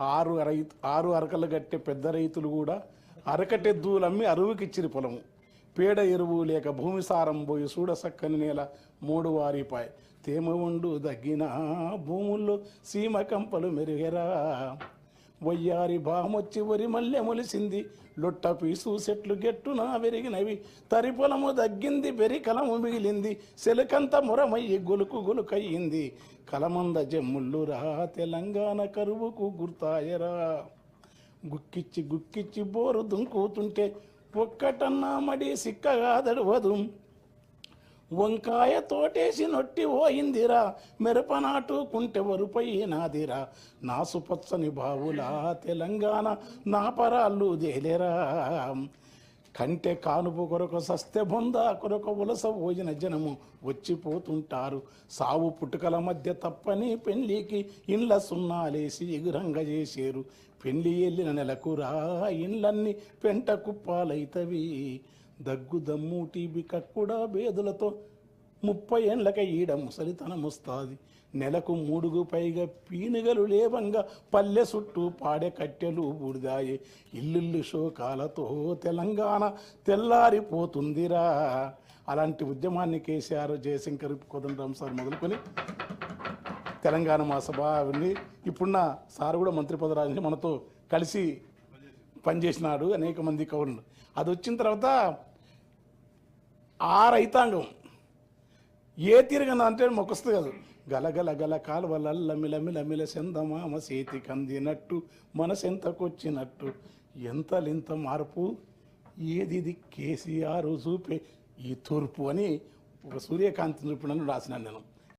ఆరు రైతు ఆరు అరకలు కట్టే పెద్ద రైతులు కూడా అరకటెద్దులమ్మి అరువుకిచ్చిరి పొలము. పేడ ఎరువు లేక భూమి సారం పోయి చూడ సక్కని నేల మూడు వారిపాయ్. తేమ ఉండు దగ్గిన భూముల్లో సీమ కంపలు మెరుగెరా. వయ్యారి బామొచ్చి వరి మల్లె మొలిసింది. లొట్ట పీసు చెట్లు గెట్టున వెరిగినవి. తరి పొలము దగ్గింది బెరి కలము మిగిలింది. సెలకంత మురమయ్యి గొలుకు గొలుకయ్యింది. కలమంద జమ్ముళ్ళు రా తెలంగాణ కరువుకు గుర్తాయరా. గుక్కిచ్చి గుక్కిచ్చి బోరు దుంకుతుంటే ఒక్కటన్నా మడి సిక్కగా దడవదు. వంకాయ తోటేసి నొట్టి పోయిందిరా మిరపనాటు కుంటె వరుపైనాదిరా నాసుపచ్చని బావులా తెలంగాణ నా పరాళ్ళు దేలేరా కంటే కానుపు కొరకు సస్తె బొంద కొరకు ఉలస భోజన జనము వచ్చిపోతుంటారు. సావు పుట్టుకల మధ్య తప్పని పెళ్ళికి ఇండ్ల సున్నాలేసి ఎగురంగ చేసేరు. పెళ్ళి వెళ్ళిన నెలకురా ఇండ్లన్నీ పెంట కుప్పాలైతవి. దగ్గు దమ్ము టీబీ కక్కుడా బేదులతో ముప్పై ఏండ్లక ఈడ ముసలితనముస్తాది. నెలకు మూడుగు పైగా పీనుగలు లేవంగా పల్లె చుట్టూ పాడే కట్టెలు బూడిదాయే ఇల్లుల్లు శోకాలతో తెలంగాణ తెల్లారిపోతుందిరా. అలాంటి ఉద్యమాన్ని కేసీఆర్ జయశంకర్ కోదండరామ్ సార్ మొదలుకొని తెలంగాణ మా సభ అవన్నీ ఇప్పుడున్న సార్ కూడా మంత్రి పదరాజని మనతో కలిసి పనిచేసినాడు అనేక మంది కవులు అది వచ్చిన తర్వాత ఆ రైతాంగం ఏ తిరగన అంటే మొకొస్తుంది కాదు. గలగల గల కాలువలమిలమిలమిల సెందమామ సేతి కందినట్టు మనసెంతకొచ్చినట్టు ఎంతలింత మార్పు ఏది ఇది కేసీఆర్ చూపే ఈ తూర్పు అని ఒక సూర్యకాంతి చూపినని రాసినాను నేను.